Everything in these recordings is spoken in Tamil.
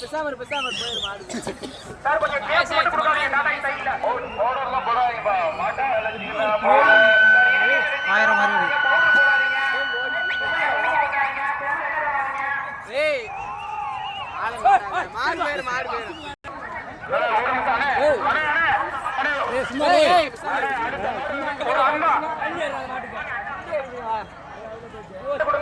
பேசாம பேசாம ஆயிரம் மாட்டாங்க. மாடு பேரு மாடு பேரு ஏய். சும்மா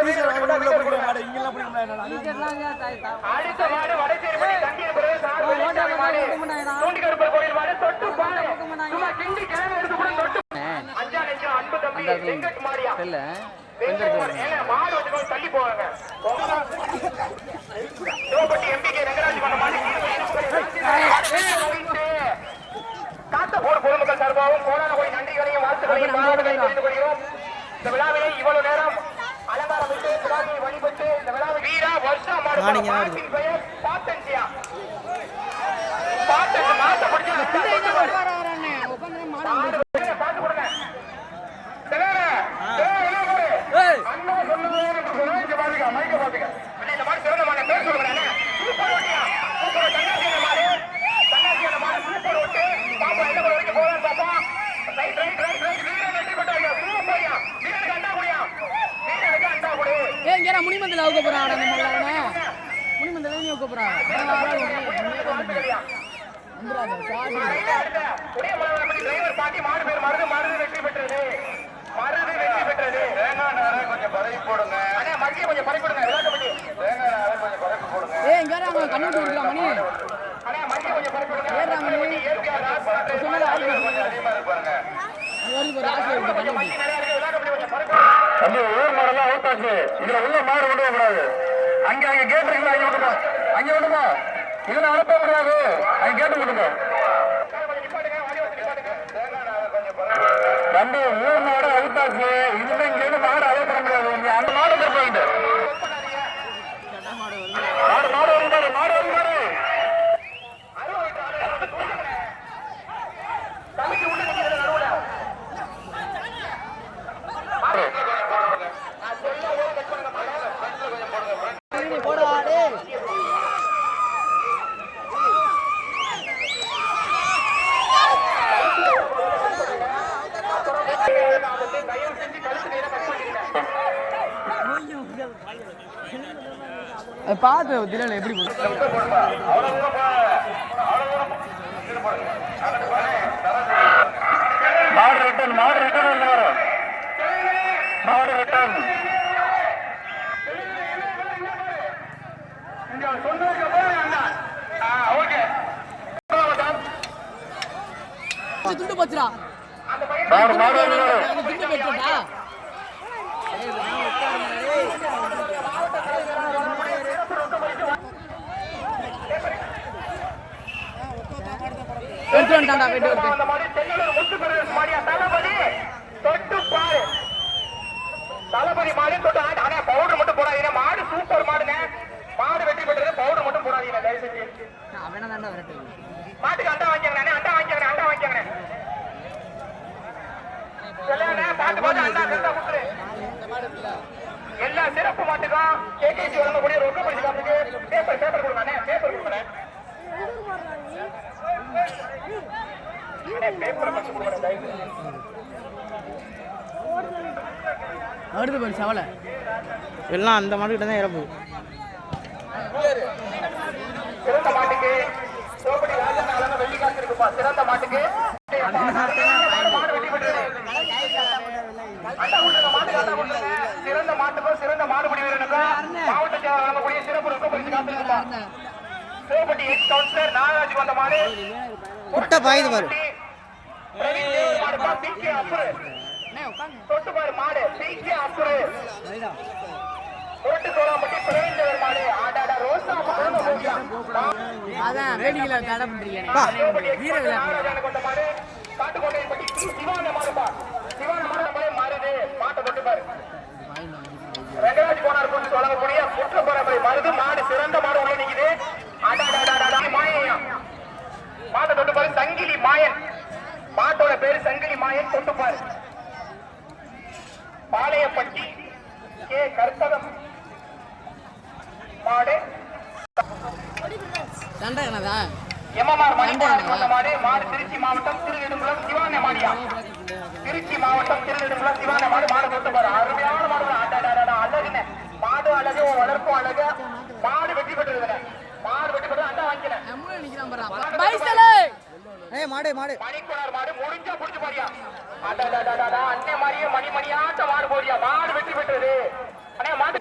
ஏய் பேசாம இரு. ஒரு அன்பா கிரிக்கெட்லாம் ஏன் தாய் தா- அடுத்த மாடு வடசேரிப்பட்டி தண்ணீர் பிறகு சார் வெளிச்சாமி மாடு தூண்டிக்கருப்பர் கோயில் மாடு தொட்டு பாரு. சும்மா கிண்டி கிழமை எடுத்து கூட தொட்டு அஞ்சா லட்சம் அன்பு தம்பி வெங்கட் மாடியா இல்ல வெங்கட் மாடு ஏங்க, மாடு வச்சுக்கோ தள்ளி போவாங்க. சிவப்பட்டி எம்பிகே ரங்கராஜ் பண்ண மாடு காத்த போர் பொதுமக்கள் சார்பாகவும் கோலான கோடி நன்றிகளையும் வாழ்த்துக்களையும் இந்த விழாவிலே இவ்வளவு நேரம் அண்ணா சொல்லுங்க என்று சொன்னா, இங்க பாருங்க, மைக்க பாருங்க. அண்ணா, இந்த மாடு சிறந்த பேர் சொல்லுங்க அண்ணா. சூப்பர் ஓட்டியா? சூப்பர் தன்னாசி அந்த மாடு. தன்னாசி அந்த மாடு, சூப்பர் ஓட்டு. பாப்பா, எந்த பக்கம் வரைக்கும் போகலாம் பாப்பா? Right, right, right, right. வீரன் வெற்றி பெற்றாயா? சூப்பர்யா. வீரனுக்கு அண்டா குடியா? வீரனுக்கு அண்டா குடி. ஏய் இங்க முனிமந்தல அவுக்க போறான் அந்த மல்லவனே முனிமந்தல நீ அவுக்க போறான் வாழ்த்துக்கள்யா. கொஞ்சம் சொன்னது பறிப்படுங்க. ஊர் மாடெல்லாம் அவுத்தாச்சு. இதுல உள்ள மாடு கொண்டு கூடாது. அங்க அங்க கேட் இருக்குல்ல அங்க விட்டுமா அங்க விட்டுமா இதுல அனுப்ப முடியாது அங்க கேட்டு விட்டுமா தம்பி மாடு இதுல இங்க இருந்து மாடு அழைப்பட முடியாது இங்க அந்த மாடு போயிட்டு மாடு மாடு வருமாறு மாடு வருமாறு தம்பிக்கு உள்ள நிக்கிறது நடுவுல. நான் சொல்ல ஒரு கட் பண்ணுங்க, மாடு. போடா டேய் தயவு செஞ்சு கழுத்து நேரா கட் பண்ணிடுங்க. திலன் எப்படி போடு மாடு ரிட்டன் மாடு வரும் மாடு ஓகே. துண்டு போச்சுடா. மாடு மாடு துண்டு போச்சுடா. எடுத்து வந்துட்டான்டா போயிட்டு தளபதி மாடு தொட்டு ஆடு. ஆனா பவுடர் மட்டும் போடாதீங்க. மாடு சூப்பர் மாடுங்க. மாடு வெற்றி பெற்றது பவுடர் மட்டும் போடாதீங்க தயவு செஞ்சு அவனா தாண்டா விரட்டு மாட்டுக்கு அண்டா வாங்கிக்கங்கண்ணே அண்டா வாங்கிக்கங்கண்ணே அண்டா சொல்லுங்கண்ணே பார்த்து பார்த்து அண்டா கொடுத்துரு எல்லா சிறப்பு மாட்டுக்கும் கேகேசி வழங்கக்கூடிய ரொக்க பரிசு காப்புக்கு பேப்பர் பேப்பர் கொடுங்கண்ணே பேப்பர் கொடுங்கண்ணே அண்ணே, பேப்பர் மட்டும் கொடுங்கண்ணே தயவு செஞ்சு. அடுத்து பாரு சவலை. எல்லாம் அந்த மாடு கிட்ட தான் இறப்பு. சிறந்த மாட்டுக்கு சிறந்த மாட்டுக்கும் சிறந்த மாடுபிடி வீரனுக்கும் மாவட்ட செயலாளர் வழங்கக்கூடிய சிறப்பு ரொக்க பரிசு காத்திருக்குப்பா சிவப்பட்டி எக்ஸ் கவுன்சிலர் நாகராஜ் வந்த மாடு குட்டை பாயுது பாரு பிரவீன் தேவர் மாடுப்பா பிகே அப்புரு தொட்டு பாரு மாடு. பிகே அதான் வேடிக்கையில தடை பண்றீங்க. வீர ரங்கராஜ் கோனார் கொண்டு வழங்கக்கூடிய முற்ற பரம்பரை மருது மாடு சிறந்த மாடு உள்ள நிக்குது. மாயையா. மாட்டை தொட்டு பாரு. சங்கிலி மாயன். மாட்டோட பேரு சங்கிலி மாயன். தொட்டு பாரு. பாளையப்பட்டி கே கற்பகம் மாடு. எம்எம்ஆர் கொண்ட மாடு மாடு திருச்சி மாவட்டம் திருநெடுங்குளம் சிவான மாடியா. திருச்சி மாவட்டம் திருநெடுங்குளம் சிவான மாடு மாடு கொண்டு பாரு அருமையான மாடு அடடடடா, அழகுண்ணே மாடு அழகு உன் வளர்ப்பும் அழகு. மாடு வெற்றி பெற்றிருக்கிறேன் மாடு வெற்றி அண்டா வாங்கிக்கிறேன் மாடு மாடு. முடிஞ்சா புடிச்சு பாரியா அண்ணே மாதிரியே மணி மணியாட்ட மாடு போடியா? மாடு வெற்றி பெற்றது. அண்ணே மாடு.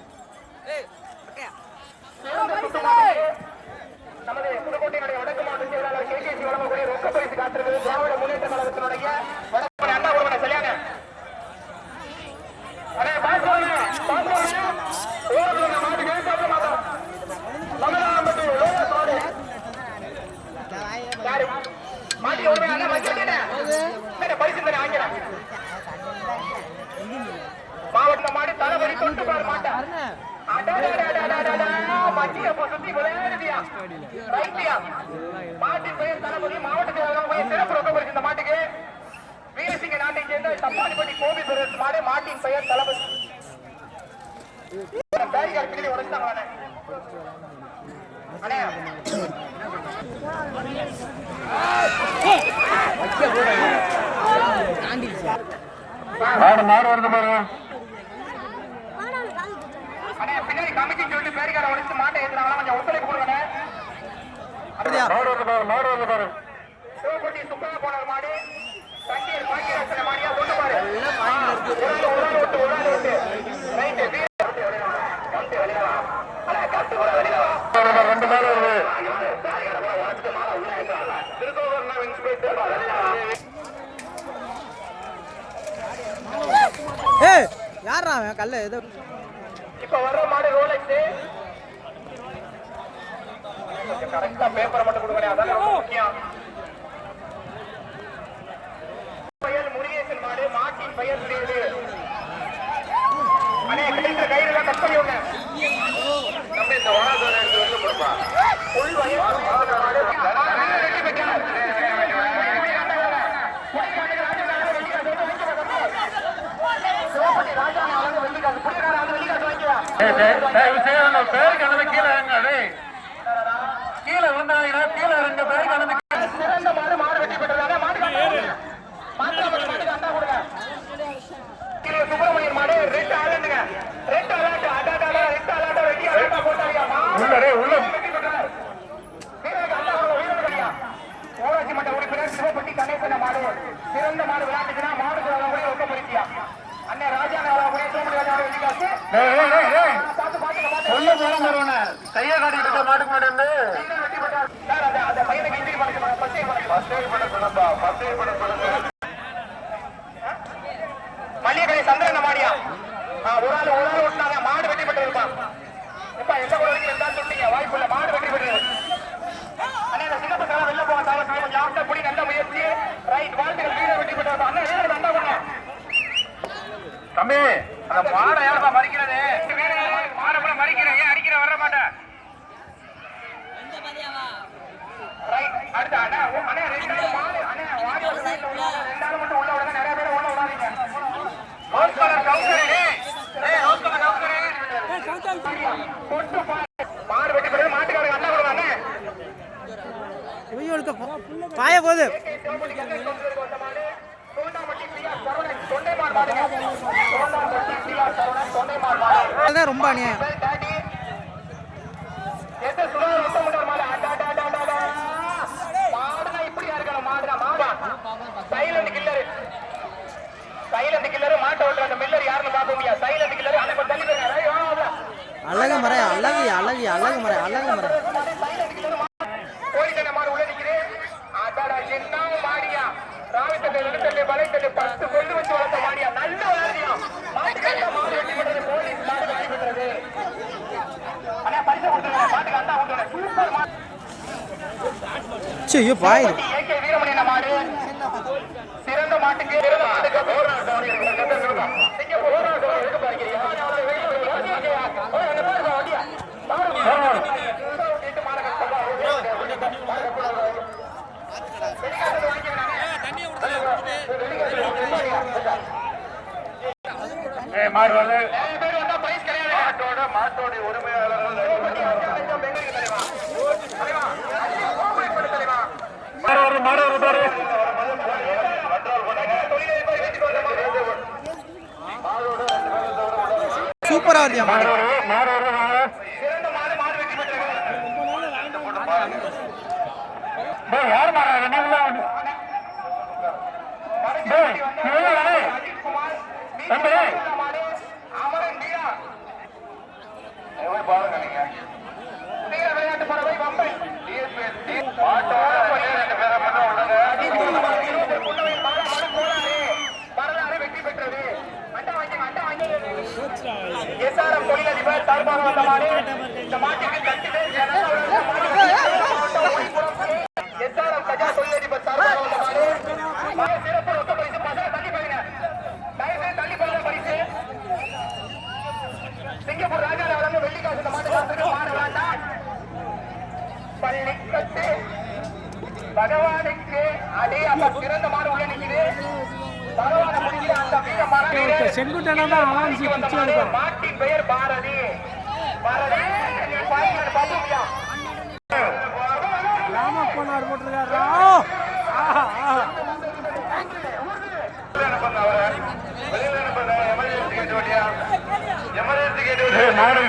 நமது புதுக்கோட்டையினுடைய வடக்கு மாவட்ட செயலாளர் கே கே சி வழங்கக்கூடிய ரொக்க பரிசு காத்திருக்கிறது. திராவிட முன்னேற்ற கழகத்தினுடைய வடக்கு அண்ணா ஒருவனை சரியான அண்ணே பாஸ் பண்ணுங்க பாஸ் பண்ணுங்க ஓடுங்க மாடு கேட்காத மாட்டோம் மங்களாம்பட்டி லோகஸ் மாடு யாரு மாட்டி உடனே அண்ணா வச்சுட்டேன் பரிசு தரேன் ஆங்கிறேன் மாவட்ட மாடு தளபதி தொட்டு பாரு மாட்டேன் மத்திய சுத்தி விளையாடுதியா ரைட்டியா மாட்டின் பெயர் தளபதி மாவட்ட செயலாளர் போய் சிறப்பு ரொக்க பரிசு இந்த மாட்டுக்கு வீரசிங்க நாட்டை சேர்ந்த தப்பாடிப்பட்டி கோபி பெருஸ் மாடு மாட்டின் பெயர் தளபதி பேரிகார் பாருங்க மாடு மாடு வருது பாரு. அண்ணே பின்னாடி கமிட்டி சொல்லிட்டு பேரிகார உடைச்சு மாட்டை ஏத்துறாங்களா கொஞ்சம் ஒத்துழைப்பு கொடுங்க மாடு வருது பாரு மாடு தண்ணீர் பாக்கியரசன மாடியா கொண்டு பாரு. ஆள் விட்டு ஆள் விட்டு. ரைட்டு ரெண்டு வருது. வா ஏய் யாரா அவன்? கல்ல ஏதோ இப்ப வர்ற மாடு ரோலக்ஸ் கரெக்டா பேப்பரை மட்டும் கொடுக்கணும் அதான் ரொம்ப முக்கியம் பெயர் முருகேசன் மாடு மாட்டின் பெயர் தெரியுது அண்ணே கிடைக்கிற கயிறு எல்லாம் கட் பண்ணி விடுங்க நம்ம இந்த வாழை எடுத்து வெளில கொடுப்பா புல் வயல் மாடு வெற்றி பெற்றார் சிவப்பட்டி ராஜா வழங்க வெள்ளிக்காசு புள்ளிக்கார ஆளு வெள்ளிக்காசு வாங்கிக்கலாம் ஏய், டேய், தயவு செய்து அந்த பேருக்கு அண்ணன் கீழே இறங்க கீழே விழுந்தாங்கன்னா கீழே இறங்க பேருக்கு சிறந்த மாடு மாடு வெட்டி மாடு கீழே சுப்பிரமணியன் மாடு ரெட் ஆலண்டுங்க ரெட் வெட்டி போட்டாங்க உள்ள. ஊராட்சி மன்ற உறுப்பினர் சிவப்பட்டி கணேசன மாடு சிறந்த மாடு விளையாட்டுக்குன்னா மாடு கூட ஒக்க பரிசியா ராஜா கூட சோமடி ராஜா சொல்ல போறோம் வருவன கையை காட்டிட்டு மாட்டுக்கு பச்சை பண்ணுங்க மல்லிகை சந்திரன் மாடியா? ஒரு ஆள் ஒரு ஆள் விட்டாங்க மாடு வெட்டி பெற்று இருப்பான் இப்ப எந்த ஒரு வரைக்கும் சொன்னீங்க வாய்ப்பு இல்ல மாடு வெட்டி பெற்று அண்ணா இந்த சின்ன பசங்க வெளில போக தவிர கொஞ்சம் ஜாப்டா புடி நல்ல முயற்சி ரைட் வாழ்த்துக்கள் வீரர் வெட்டி பெற்று அண்ணா வீரர் அண்டா பண்ண தம்பி அந்த மாடை யாரா மறிக்கிறது மாடு அதுதான் ரொம்ப அநியாயம். பரிசு கொடுத்துருங்க. மாட்டுக்கு அண்டா கொடுத்துருங்க. சூப்பர் மாடு. சரி ஐயோ சிறந்த மாட்டுக்கு சிறந்த மாட்டுக்கு. Yeah. சக்கரவர்த்தி பள்ளிக்கட்டு பகவானுக்கு அடே அந்த சிறந்த மாடு உள்ள நிற்குது பகவான முடிஞ்சு அந்த வீர மரம் செங்குட்டனா தான் மாட்டின் பெயர் பாரதி. ராம கோனார் போட்டிருக்காரு மாணவி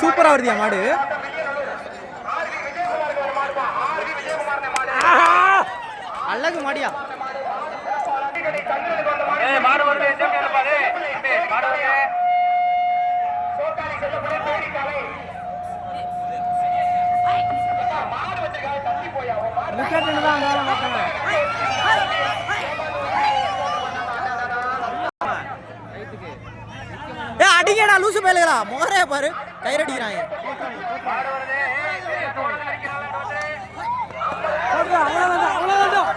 சூப்பரா வருதியா மாடு? அழகு மாடியா? மாடு வந்து லூசு பயலுகளா மோரே பாரு கயிறடிக்கிறாங்க அவ்வளோதான் அவ்வளோதான்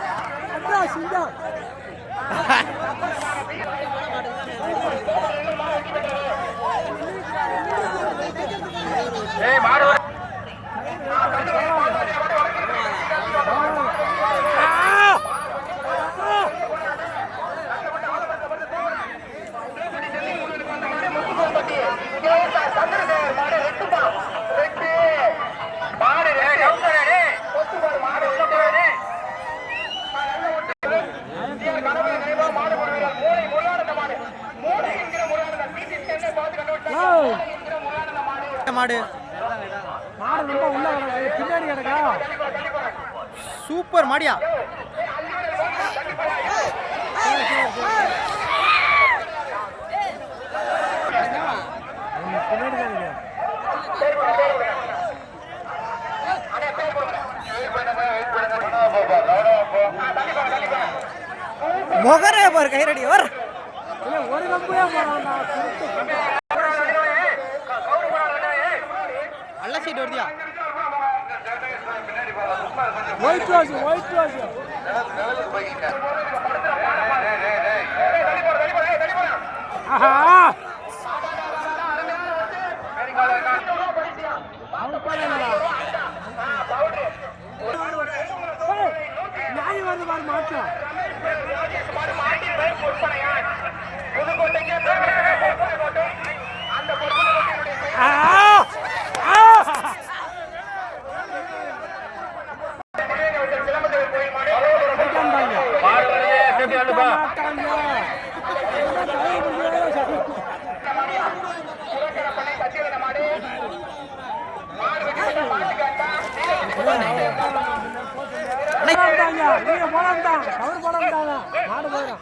நல்ல சீட் வருதியா? ஒயிட் வாஷ் ஒயிட் வாஷ் ஆஹா. நியாயம் வருது பாரு மாற்றம். போலாம் தான் அவர் போலாம் தான் மாடு போயிடும்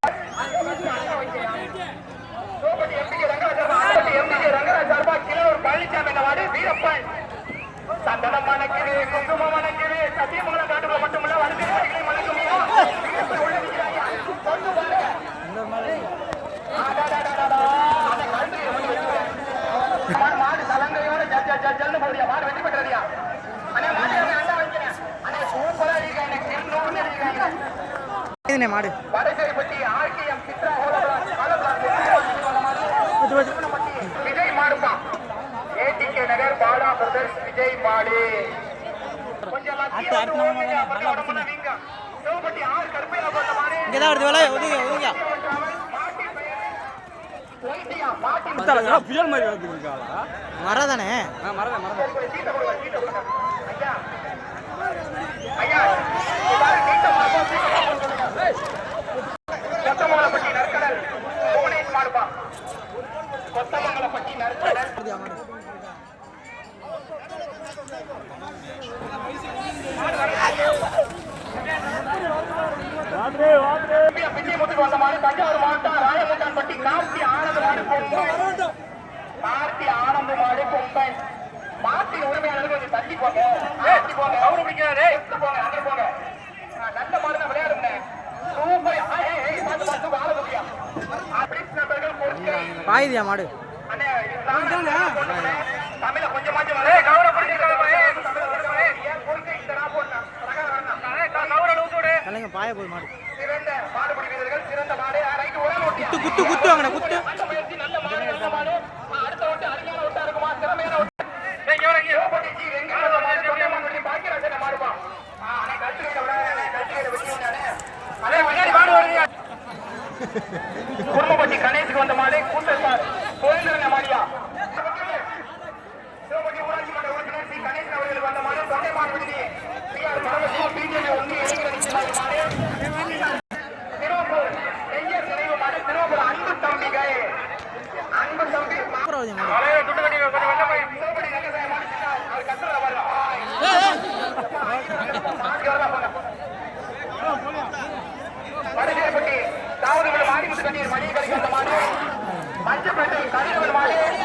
ஜல் ஜல்னு போடுறியா மாடு வெட்டி பண்றியா அண்ணா மாடு அண்ணா வைக்கிறேன். அண்ணா சூப்பரா இருக்கா எனக்கு நூறு இருக்கா மாடு. வடசேரி பட்டி ஆர்கேஎம் சித்ரா ஹோலபுரம் விஜய் மாடுப்பா. ஏடிகே நகர் பாடா பிரதர்ஸ் விஜய் மாடு. கொஞ்சம் சிவப்பட்டி ஆறு கருப்பையா போட்ட மாடு. இங்கதான் வருது வேலை ஒதுங்க ஒதுங்க. புயல் மாதிரி வருது மரம் தானே மரம் ஐயா. ஐயா மாடு. பெற்று கருதுவது மாதிரி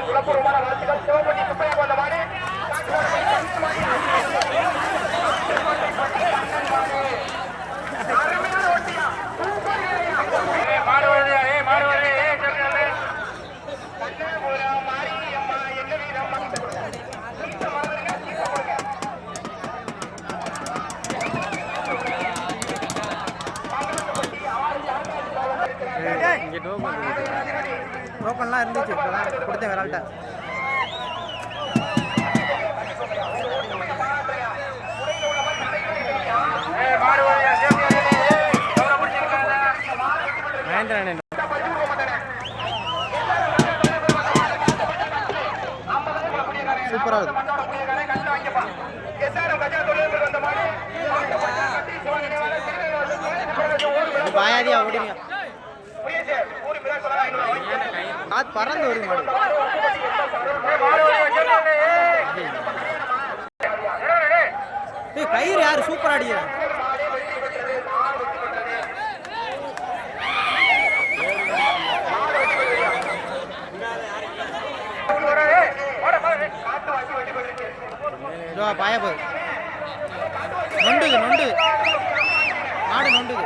सोलापूर विमानावर तिकडे शेवटी तुकडा बनवाने ஓப்பன்லாம் இருந்துச்சு. இப்போ தான் கொடுத்தேன் விளாட்ட மகேந்திரன் பாயாதியா ஓடிங்க பார்த்து பறந்து வரும் மாடு. கயிறு யாரு? சூப்பர் அடிக்கிற. பாய போய் நொண்டுது நொண்டு நொண்டுது.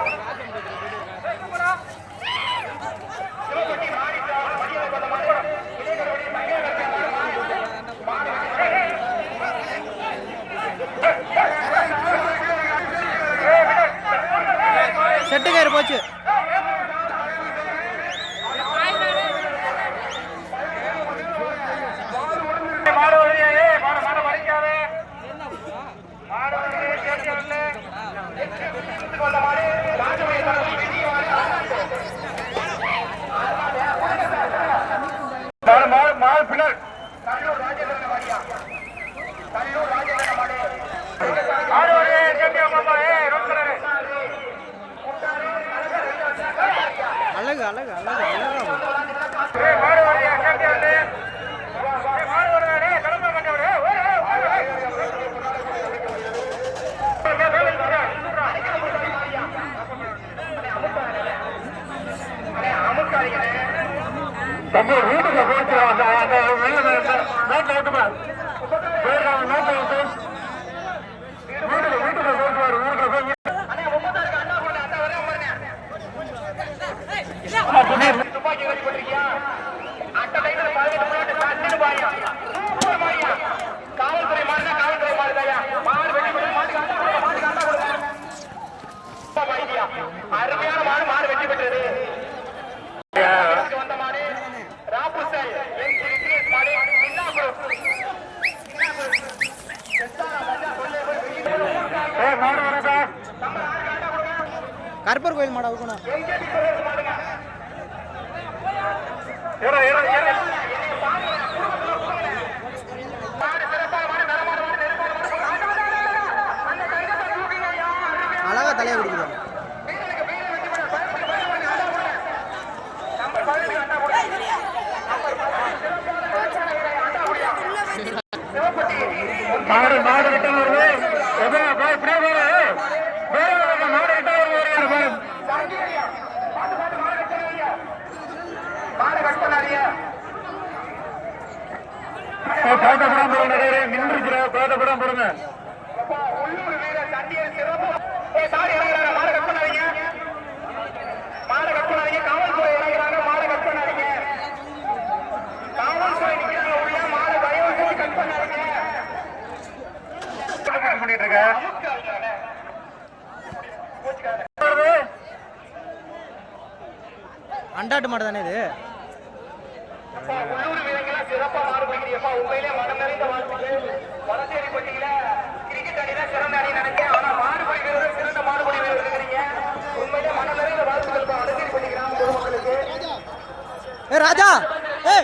அர்பர் கோயில் மாடா அவுக்கணும் போட்டோபடம் போடுங்க நின்று போட்டோபடம் போடுங்க உள்ளூர் வீரர் தண்ணியர் சிறப்பு சாரி இறங்குறாங்க மாட கட் பண்ணாதீங்க மாட அண்டாட்டு மாட்டு தானே இது? சிறப்பாக ஆடுபடுகிறீங்க உண்மையிலே மனம் நிறைந்த வாழ்த்துக்கள் வடசேரி போட்டியில கிரிக்கெட் அணி சிறந்த அணி நினைக்கிறேன். ஆனா மாடுபடி வீரர்கள் சிறந்த மாடுபடி வீரர்கள் இருக்கிறீங்க. உண்மையிலே மனம் நிறைந்த வாழ்த்துக்கள் வடசேரி போட்டி கிராம பொதுமக்களுக்கு. ராஜா! ஏ